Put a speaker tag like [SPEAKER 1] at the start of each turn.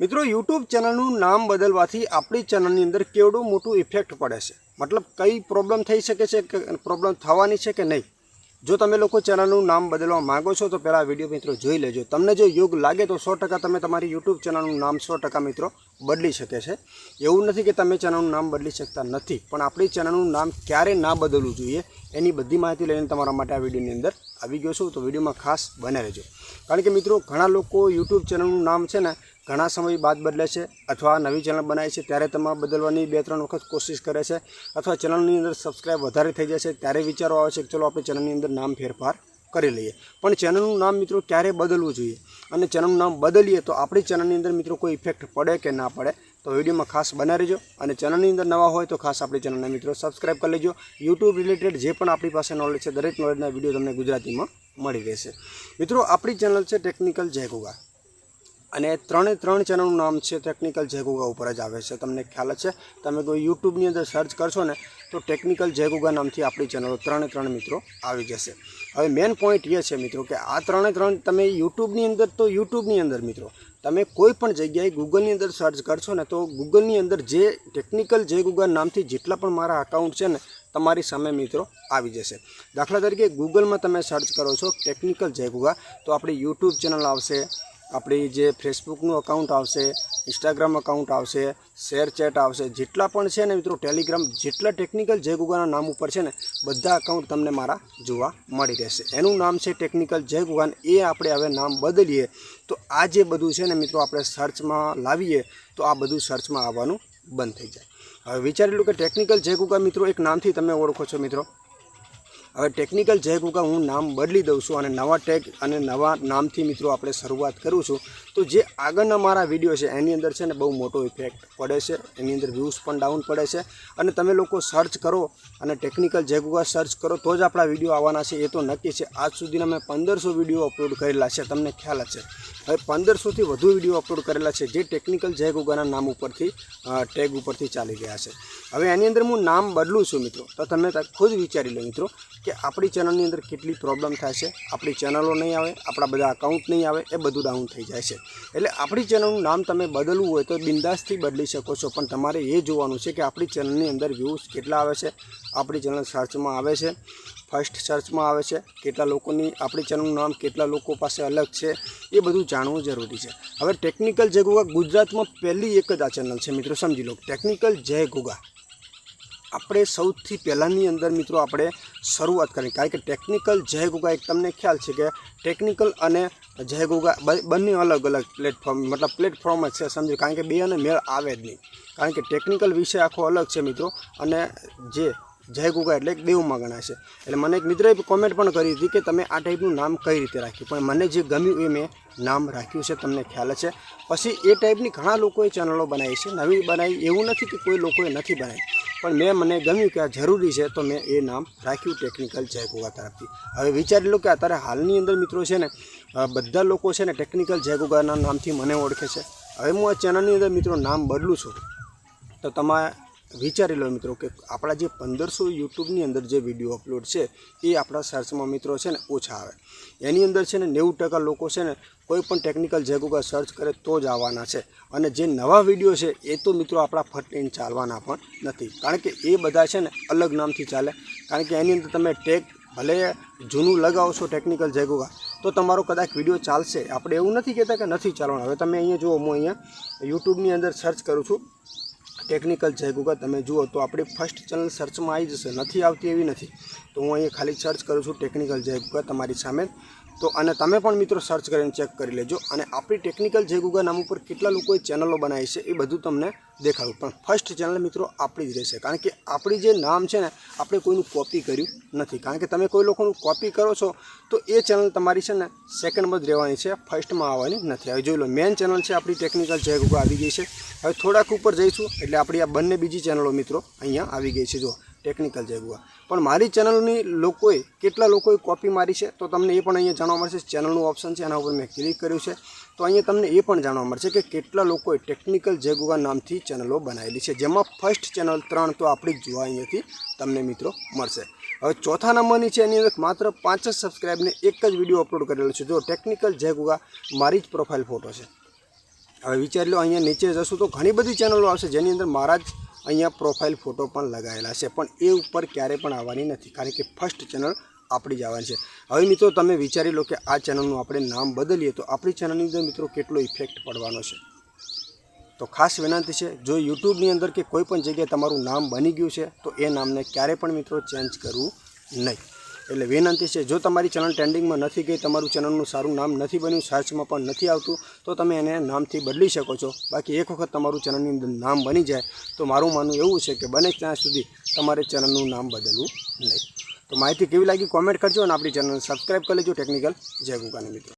[SPEAKER 1] મિત્રો યુટ્યુબ ચેનલનું નામ બદલવાથી આપણી ચેનલની અંદર કેવડું મોટું ઇફેક્ટ પડે છે? મતલબ કઈ પ્રોબ્લેમ થઈ શકે છે કે પ્રોબ્લેમ થવાની છે કે નહીં? જો તમે લોકો ચેનલનું નામ બદલવા માંગો છો, તો પહેલાં વીડિયો મિત્રો જોઈ લેજો. તમને જો યોગ લાગે, તો સો ટકા તમે તમારી યુટ્યુબ ચેનલનું નામ સો ટકા મિત્રો બદલી શકે છે. એવું નથી કે તમે ચેનલનું નામ બદલી શકતા નથી, પણ આપણી ચેનલનું નામ ક્યારે ના બદલવું જોઈએ, એની બધી માહિતી લઈને તમારા માટે આ વિડીયોની અંદર આવી ગયો છું. તો વિડીયોમાં ખાસ બને રહેજો. કારણ કે મિત્રો, ઘણા લોકો યુટ્યુબ ચેનલનું નામ છે ને ઘણા સમય બાદ બદલે છે અથવા નવી ચેનલ બનાવે છે, ત્યારે તમારે બદલવાની બે ત્રણ વખત કોશિશ કરે છે અથવા ચેનલની અંદર સબસ્ક્રાઈબ વધારે થઈ જશે ત્યારે વિચારો આવે છે કે ચલો આપણે ચેનલની અંદર નામ ફેરફાર કરી લઈએ. પણ ચેનલનું નામ મિત્રો ક્યારે બદલવું જોઈએ? અને ચેનલનું નામ બદલીએ તો આપણી ચેનલની અંદર મિત્રો કોઈ ઇફેક્ટ પડે કે ના પડે? તો વિડીયોમાં ખાસ બના રહેજો. અને ચેનલની અંદર નવા હોય તો ખાસ આપણી ચેનલના મિત્રો સબસ્ક્રાઈબ કરી લેજો. યુટ્યુબ રિલેટેડ જે પણ આપણી પાસે નોલેજ છે, દરેક નોલેજના વીડિયો તમને ગુજરાતીમાં મળી રહેશે. મિત્રો, આપણી ચેનલ છે ટેકનિકલ જય ગુગા. અને ત્રણે ત્રણ ચેનલનું નામ છે ટેકનિકલ જેગુગા ઉપર જ આવે છે. તમને ખ્યાલ છે તમે કોઈ યુટ્યુબની અંદર સર્ચ કરશો ને, તો ટેકનિકલ જેગુગા નામથી આપણી ચેનલો ત્રણે ત્રણ મિત્રો આવી જશે. હવે મેઇન પોઈન્ટ એ છે મિત્રો કે આ ત્રણે ત્રણ તમે યુટ્યુબની અંદર તો યુટ્યુબની અંદર મિત્રો. તમે કોઈ પણ જગ્યાએ ગૂગલની અંદર સર્ચ કરશો ને, તો ગૂગલની અંદર જે ટેકનિકલ જે ગૂગલ નામથી જેટલા પણ મારા અકાઉન્ટ છે ને, તમારી સામે મિત્રો આવી જશે. દાખલા તરીકે ગૂગલમાં તમે સર્ચ કરો છો ટેકનિકલ જેગુગા તો આપણી યુટ્યુબ ચેનલ આવશે. આપણી જે ફેસબુકનું અકાઉન્ટ આવશે ઇન્સ્ટાગ્રામ અકાઉન્ટ આવશે શેર ચેટ આવશે, જેટલા પણ છે ને મિત્રો ટેલિગ્રામ જેટલા ટેકનિકલ જય ગુગાના નામ ઉપર છે ને, બધા અકાઉન્ટ તમને મારા જોવા મળી રહેશે. એનું નામ છે ટેકનિકલ જય ગુગાન એ આપણે હવે નામ બદલીએ. તો આ જે બધું છે ને મિત્રો આપણે સર્ચમાં લાવીએ, તો આ બધું સર્ચમાં આવવાનું બંધ થઈ જાય. હવે વિચારેલું કે ટેકનિકલ જય ગુગા મિત્રો એક નામથી તમે ઓળખો છો મિત્રો. હવે ટેકનિકલ જય કુકા હું નામ બદલી દઉં છું અને નવા ટેગ અને નવા નામથી મિત્રો આપણે શરૂઆત કરું છું. તો જે આગળના મારા વીડિયો છે, એની અંદર છે ને બહુ મોટો ઇફેક્ટ પડે છે. એની અંદર વ્યૂઝ પણ ડાઉન પડે છે. અને તમે લોકો સર્ચ કરો અને ટેકનિકલ જય કુકા સર્ચ કરો, તો જ આપણા વીડિયો આવવાના છે. એ તો નક્કી છે. આજ સુધીના મેં પંદરસો વીડિયો અપલોડ કરેલા છે. તમને ખ્યાલ જ છે હવે પંદરસોથી વધુ વીડિયો અપલોડ કરેલા છે, જે ટેકનિકલ જય કુકાના નામ ઉપરથી ટેગ ઉપરથી ચાલી ગયા છે. હવે એની અંદર હું નામ બદલું છું મિત્રો. તો તમે ખુદ વિચારી લો મિત્રો. કે આપણી ચેનલની અંદર કેટલી પ્રોબ્લેમ થાય છે, આપણી ચેનલો નહીં આવે, આપણા બધા અકાઉન્ટ નહીં આવે, એ બધું ડાઉન થઈ જાય છે. એટલે આપણી ચેનલનું નામ તમે બદલવું હોય તો બિંદાસથી બદલી શકો છો, પણ તમારે એ જોવાનું છે કે આપણી ચેનલની અંદર વ્યૂઝ કેટલા આવે છે, આપણી ચેનલ સર્ચમાં આવે છે ફર્સ્ટ સર્ચમાં આવે છે, કેટલા લોકોની, આપણી ચેનલનું નામ કેટલા લોકો પાસે અલગ છે, એ બધું જાણવું જરૂરી છે. હવે ટેકનિકલ જય ગુગા ગુજરાતમાં પહેલી એક જ આ ચેનલ છે, મિત્રો, સમજી લો. ટેકનિકલ જય ગુગા. આપણે સૌથી પહેલાંની અંદર મિત્રો આપણે શરૂઆત કરી કારણ કે ટેકનિકલ જય ગુગા એક તમને ખ્યાલ છે કે ટેકનિકલ અને જય ગુગા બંને અલગ અલગ પ્લેટફોર્મ મતલબ પ્લેટફોર્મ જ છે સમજો. કારણ કે બે અને મેળ આવે જ નહીં. કારણ કે ટેકનિકલ વિષય આખો અલગ છે મિત્રો અને જે જય ગુગા એટલે દેવમાં છે. એટલે મને એક મિત્રએ કોમેન્ટ પણ કરી હતી કે તમે આ ટાઈપનું નામ કઈ રીતે રાખ્યું? પણ મને જે ગમ્યું એ મેં નામ રાખ્યું છે, તમને ખ્યાલ છે. પછી એ ટાઈપની ઘણા લોકોએ ચેનલો બનાવી છે. નવી બનાવી એવું નથી કે કોઈ લોકોએ નથી બનાવી. પણ મેં મને ગમ્યું કે આ જરૂરી છે, તો મેં એ નામ રાખ્યું ટેકનિકલ જયગોગા તરફથી. હવે વિચારી લો કે અત્યારે હાલની અંદર મિત્રો છે ને બધા લોકો છે ને ટેકનિકલ જય નામથી મને ઓળખે છે. હવે હું આ ચેનલની અંદર મિત્રો નામ બદલું છું. તો તમે વિચારી લો મિત્રો કે આપણા જે પંદરસો યુટ્યુબની અંદર જે વીડિયો અપલોડ છે, એ આપણા સર્ચમાં મિત્રો છે ને ઓછા આવે. એની અંદર છે ને નેવું ટકા લોકો છે ને કોઈ પણ ટેકનિકલ જેગુગા સર્ચ કરે તો જ આવવાના છે. અને જે નવા વીડિયો છે, એ તો મિત્રો આપણા ફટીને ચાલવાના પણ નથી. કારણ કે એ બધા છે ને અલગ નામથી ચાલે. કારણ કે એની અંદર તમે ટેગ ભલે જૂનું લગાવશો ટેકનિકલ જેગુગા તો તમારો કદાચ વીડિયો ચાલશે. આપણે એવું નથી કહેતા કે નથી ચાલવાનું. હવે તમે અહીંયા જુઓ, હું અહીંયા યુટ્યુબની અંદર સર્ચ કરું છું. ટેકનિકલ જય ગુગા તમે જુઓ તો આપણી ફર્સ્ટ ચેનલ સર્ચમાં આવી જશે. નથી આવતી એવી નથી. તો હું અહીંયા ખાલી સર્ચ કરું છું ટેકનિકલ જય ગુગા તમારી સામે તો અને તમે પણ મિત્રો સર્ચ કરીને ચેક કરી લેજો. અને આપણી ટેકનિકલ જે ગુગા નામ ઉપર કેટલા લોકોએ ચેનલો બનાવી છે એ બધું તમને દેખાડું. પણ ફર્સ્ટ ચેનલ મિત્રો આપણી જ રહેશે. કારણ કે આપણી જે નામ છે ને, આપણે કોઈનું કોપી કર્યું નથી. કારણ કે તમે કોઈ લોકોનું કોપી કરો છો, તો એ ચેનલ તમારી છે ને સેકન્ડમાં જ રહેવાની છે. ફર્સ્ટમાં આવવાની નથી. હવે જોઈ લો મેન ચેનલ છે આપણી ટેકનિકલ જે ગુગા આવી ગઈ છે. હવે થોડાક ઉપર જઈશું, એટલે આપણી આ બંને બીજી ચેનલો મિત્રો અહીંયા આવી ગઈ છે. જો ટેકનિકલ જેગુઆ પણ મારી ચેનલની લોકોએ, કેટલા લોકોએ કોપી મારી છે, તો તમને એ પણ અહીંયા જાણવા મળશે. ચેનલનું ઓપ્શન છે, એના ઉપર મેં ક્લિક કર્યું છે. તો અહીંયા તમને એ પણ જાણવા મળશે કે કેટલા લોકોએ ટેકનિકલ જેગુઆ નામથી ચેનલો બનાવેલી છે. જેમાં ફર્સ્ટ ચેનલ ત્રણ તો આપણી જ જોવા અહીંયાથી તમને મિત્રો મળશે. હવે ચોથા નંબરની છે, એની અંદર માત્ર પાંચ જ સબસ્ક્રાઈબને એક જ વીડિયો અપલોડ કરેલો છે. જો ટેકનિકલ જેગુઆ મારી જ પ્રોફાઇલ ફોટો છે. હવે વિચારી લો, અહીંયા નીચે જશું તો ઘણી બધી ચેનલો આવશે. જેની અંદર મારા જ અહીંયા પ્રોફાઇલ ફોટો પણ લગાવેલા છે. પણ એ ઉપર ક્યારે પણ આવવાની નથી, કારણ કે ફર્સ્ટ ચેનલ આપણી જ આવવાની છે. હવે મિત્રો તમે વિચારી લો કે આ ચેનલનું આપણે નામ બદલીએ તો આપણી ચેનલની અંદર મિત્રો કેટલો ઇફેક્ટ પડવાનો છે. તો ખાસ વિનંતી છે, જો યુટ્યુબની અંદર કે કોઈ પણ જગ્યાએ તમારું નામ બની ગયું છે, તો એ નામને ક્યારે પણ મિત્રો ચેન્જ કરવું નહીં. એટલે વિનંતી છે, જો તમારી ચેનલ ટ્રેન્ડિંગમાં નથી ગઈ, તમારું ચેનલનું સારું નામ નથી બન્યું સર્ચમાં પણ નથી આવતું, તો તમે એને નામથી બદલી શકો છો. બાકી એક વખત તમારું ચેનલની નામ બની જાય, તો મારું માનવું એવું છે કે બને ત્યાં સુધી તમારે ચેનલનું નામ બદલવું નહીં. તો માહિતી કેવી લાગી કોમેન્ટ કરજો અને આપણી ચેનલ સબસ્ક્રાઈબ કરી લેજો ટેકનિકલ જય ગુગાની મિત્રો.